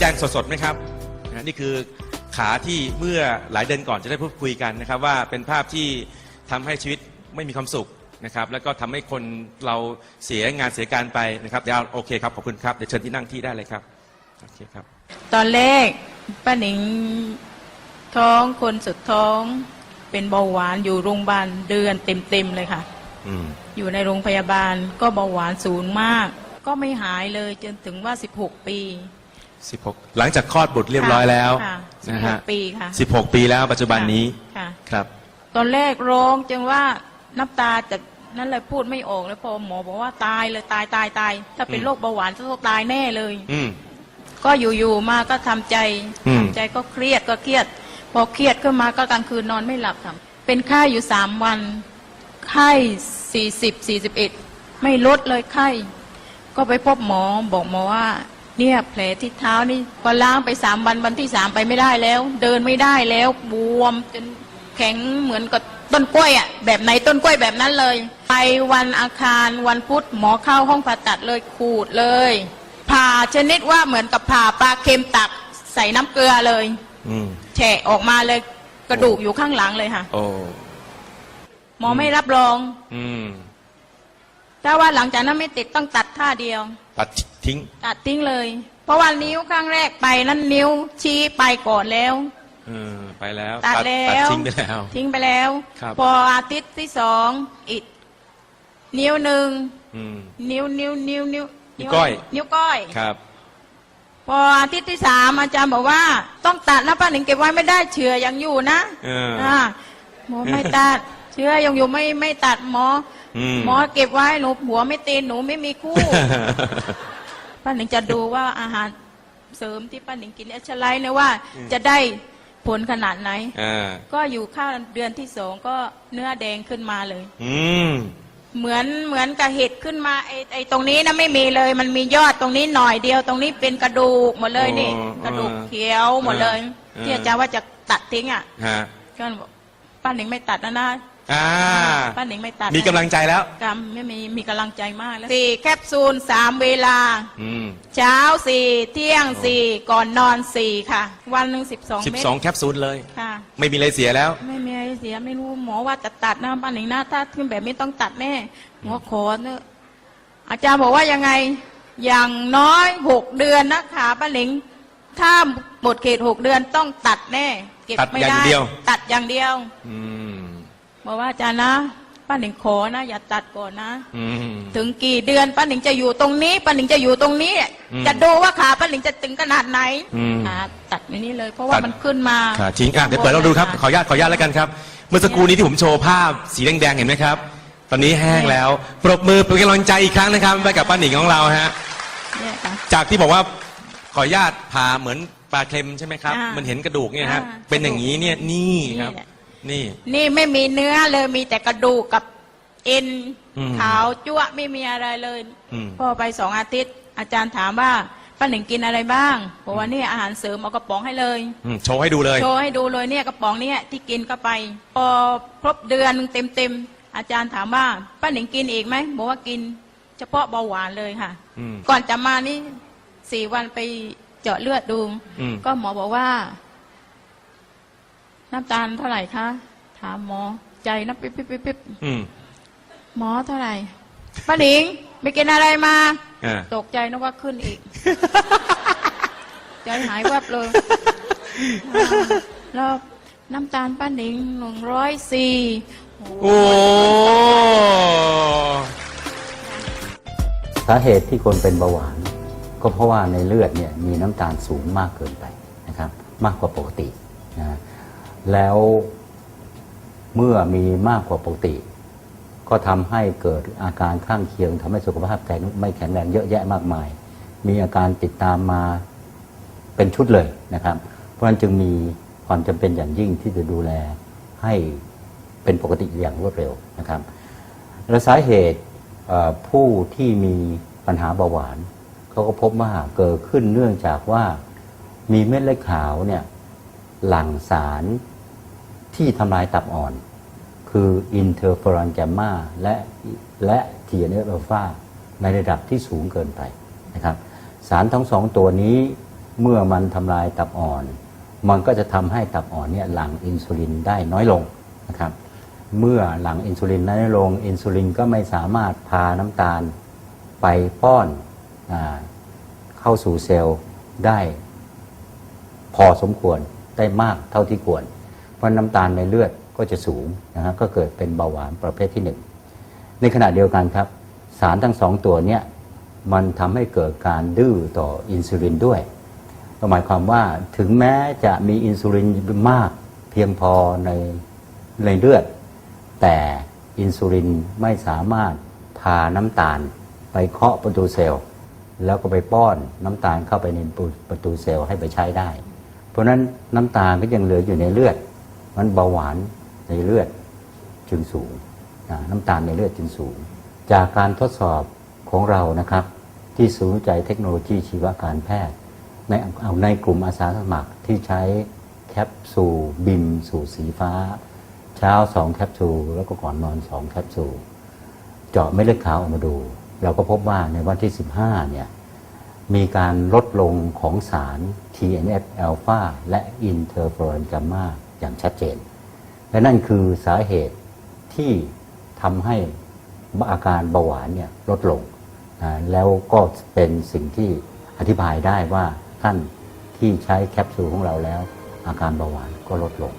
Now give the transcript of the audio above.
แดงสดๆไหมครับนะนี่คือขาที่เมื่อหลายเดือนก่อนจะได้พูดคุยกันนะครับ ว่าเป็นภาพที่ทำให้ชีวิตไม่มีความสุขนะครับแล้วก็ทำให้คนเราเสียงานเสียการไปนะครับเดี๋ยวเอาโอเคครับขอบคุณครับเดี๋ยวเชิญที่นั่งที่ได้เลยครับโอเคครับ ตอนแรกป้าหนิงท้องคนสุดท้องเป็นเบาหวานอยู่โรงพยาบาลเดือนเต็มๆเลยค่ะ อืมอยู่ในโรงพยาบาลก็เบาหวานสูงมาก ก็ไม่หายเลยจนถึงว่า 16 ปี 16 หลังจากคลอดบุตรเรียบร้อยแล้วค่ะนะฮะ16ปีค่ะ16 ปีแล้วปัจจุบันนี้ค่ะ ครับ ตอนแรกร้องจนว่าน้ำตาจากนั้นเลยพูดไม่ออกแล้วพอหมอบอกว่าตายเลยตายตายตาย ถ้าเป็นอืม โรคเบาหวานจะต้องตายแน่เลย อืม ก็อยู่ๆมาก็ทำใจอืม ทำใจก็เครียดก็เครียด พอเครียดขึ้นมาก็กลางคืนนอนไม่หลับค่ะเป็นไข้อยู่สามวันไข้สี่สิบสี่สิบเอ็ดไม่ลดเลยไข้ ก็ไปพบหมอบอกหมอว่า เนี่ยแผลที่เท้านี่พอล้างไปสามวันวันที่สามไปไม่ได้แล้ว เดินไม่ได้แล้วบวมจนแข็งเหมือนกับต้นกล้วยอะแบบไหนต้นกล้วยแบบนั้นเลย ไปวันอาคารวันพุธหมอเข้าห้องผ่าตัดเลยขูดเลยผ่าชนิดว่าเหมือนกับผ่าปลาเค็มตักใส่น้ำเกลือเลยอืมแฉะออกมาเลยกระดูกอยู่ข้างหลังเลยค่ะโอ้หมอไม่รับรอง อืม ถ้าว่าหลังจากนั้นไม่ติดต้องตัดท่าเดียว ตัดทิ้ง ตัดทิ้งเลย เพราะว่านิ้วข้างแรกไปนั่นนิ้วชี้ไปก่อนแล้วเออไปแล้วตัดแล้วตัดทิ้งไปแล้ว ทิ้งไปแล้ว ครับ พออาทิตย์ที่สองอีกนิ้วหนึ่งอืม นิ้วนิ้วนิ้วนิ้วนิ้วก้อย นิ้วก้อย ครับ พออาทิตย์ที่สามอาจารย์บอกว่า ต้องตัดนะป้าหนิงเก็บไว้ไม่ได้เชื้อยังอยู่นะเอออ่าหมอไม่ตัด เชื้อยังอยู่ไม่ไม่ตัดหมอ อมหมอเก็บไว้หนูหัวไม่ตีนหนูไม่มีคู่ ป้าหนิงจะดูว่าอาหารเสริมที่ป้าหนิงกินเอชไลท์เนี่ยว่าจะได้ผลขนาดไหน อ่าก็อยู่ข้าวเดือนที่สองก็เนื้อแดงขึ้นมาเลย อืม เหมือนเหมือนกับเห็ดขึ้นมาไอ้ไอ้ตรงนี้นะไม่มีเลย มันมียอดตรงนี้หน่อยเดียว ตรงนี้เป็นกระดูกหมดเลยนี่ อ๋อกระดูกเขียวหมดเลยอ่าที่อาจารย์ว่าจะตัดทิ้งอะฮะ ก็บอกป้าหนิงไม่ตัดนะนะ อ่า ป้าหนิงไม่ตัดนะมีกำลังใจแล้ว กำไม่มีมีกำลังใจมากแล้วสี่แคปซูลสามเวลา อืม เช้าสี่เที่ยงสี่ก่อนนอนสี่ค่ะ วันหนึ่งสิบสองสิบเม็ดสองแคปซูลเลย ค่ะ ไม่มีอะไรเสียแล้ว ไม่มีอะไรเสียไม่รู้หมอว่าจะตัดนะป้าหนิงนะถ้าขึ้นแบบนี้ต้องตัดแน่หมอขอเนอะอาจารย์บอกว่ายังไงอย่างน้อยหกเดือนนะคะป้าหนิงถ้าหมดเขตหกเดือนต้องตัดแน่ เก็บตัดไม่อย่างได้เดียว ตัดอย่างเดียว อืม บอกว่าอาจารย์นะป้าหนิงขอนะ อย่าตัดก่อนนะ อืม ถึงกี่เดือนป้าหนิงจะอยู่ตรงนี้ป้าหนิงจะอยู่ตรงนี้ อืมจะดูว่าขาป้าหนิงจะถึงขนาดไหนอืมขาตัดในนี้เลย เพราะว่าตัดมันขึ้นมาค่ะจริงอะเดี๋ยวเปิดเราดูครับ ขออนุญาตขออนุญาตแล้วกันครับ เมื่อสักครู่นี้ที่ผมโชว์ภาพสีแดงๆเห็นไหมครับ ตอนนี้แห้งแล้ว ปรบมือเป็นกำลังใจอีกครั้งนะครับไปกับป้าหนิงของเราฮะ เนี่ยค่ะ จากที่บอกว่าขออนุญาตผ่าเหมือนปลาเค็มใช่ไหมครับ อ่ามัมันเห็นกระดูกเนี่ยฮะ อ่าเป็นอย่างนี้เนี่ยนี่ครับ นี่แหละ นี่ นี่ไม่มีเนื้อเลยมีแต่กระดูกกับเอ็นอืมขาวจั่วะไม่มีอะไรเลยอืม พอไปสองอาทิตย์ อาจารย์ถามว่าป้าหนิงกินอะไรบ้างบอกว่านี่อาหารเสริมเอากระป๋องให้เลย อืมโชว์ให้ดูเลย โชว์ให้ดูเลยเนี่ยกระป๋องเนี่ยที่กินก็ไป พอครบเดือนเต็มเต็มๆอาจารย์ถามว่าป้าหนิงกินอีกไหมบอกว่ากิน เฉพาะเบาหวานเลยค่ะ อืมก่อนจะมานี่สี่วันไปเจาะเลือดดู อืม ก็หมอบอกว่า น้ำตาลเท่าไหร่คะ ถามหมอ ใจนะปิ๊บปิ๊บปิ๊บปิ๊บอืม หมอเท่าไหร่ป้าหนิงไปกินอะไรมา อ่า ตกใจนึกว่าขึ้นอีก ใจหายแวบเลยอ่าแล้วน้ำตาลป้าหนิงหนึ่งร้อยสี่โอ้ สาเหตุที่คนเป็นเบาหวาน ก็เพราะว่าในเลือดเนี่ยมีน้ำตาลสูงมากเกินไปนะครับมากกว่าปกตินะ แล้วเมื่อมีมากกว่าปกติ ก็ทำให้เกิดอาการข้างเคียงทำให้สุขภาพแข็งไม่แข็งแรงเยอะแยะมากมาย มีอาการติดตามมาเป็นชุดเลยนะครับ เพราะฉะนั้นจึงมีความจำเป็นอย่างยิ่งที่จะดูแลให้เป็นปกติอย่างรวดเร็วนะครับ และสาเหตุผู้ที่มีปัญหาเบาหวานเขาก็พบว่าเกิดขึ้นเนื่องจากว่ามีเม็ดเลือดขาวเนี่ยหลั่งสาร ที่ทำลายตับอ่อน คืออินเทอร์เฟอรอนแกมมาและและทีเอนเอลฟาในระดับที่สูงเกินไปนะครับสารทั้งสองตัวนี้เมื่อมันทำลายตับอ่อน มันก็จะทำให้ตับอ่อนเนี่ยหลั่งอินซูลินได้น้อยลงนะครับเมื่อหลั่งอินซูลินน้อยลง อินซูลินก็ไม่สามารถพาน้ำตาลไปป้อนอเข้าสู่เซลล์ได้พอสมควรได้มากเท่าที่ควร ราะน้ำตาลในเลือดก็จะสูงนะฮะก็เกิดเป็นเบาหวานประเภทที่หนึ่งในขณะเดียวกันครับ สารทั้งสองตัวเนี้ยมันทำให้เกิดการดื้อต่ออินซูลินด้วยก็หมายความว่าถึงแม้จะมีอินซูลินมากเพียงพอในในเลือด แต่อินซูลินไม่สามารถพาน้ำตาลไปเคาะประตูเซลล์ แล้วก็ไปป้อนน้ำตาลเข้าไปในประตูเซลล์ให้ไปใช้ได้ เพราะฉะนั้นน้ำตาลก็ยังเหลืออยู่ในเลือด มันเบาหวานในเลือดจึงสูงนะน้ำตาลในเลือดจึงสูง จากการทดสอบของเรานะครับ ที่ศูนย์วิจัยเทคโนโลยีชีวการแพทย์ ในเอาในกลุ่มอาสาสมัครที่ใช้แคปซูลบิมสูตรสีฟ้า เช้าสองแคปซูลแล้วก็ก่อนนอนสองแคปซูลเจาะเม็ดเลือดขาวออกมาดู เราก็พบว่าในวันที่ 15เนี่ยมีการลดลงของสาร TNF อ l p h a และอินเ r อร์ฟ o ร n น a ม m a อย่างชัดเจน และนั่นคือสาเหตุที่ทำให้อาการเบาหวานเนี่ยลดลงแล้วก็เป็นสิ่งที่อธิบายได้ว่าท่านที่ใช้แคปซูลของเราแล้ว อาการเบาหวานก็ลดลง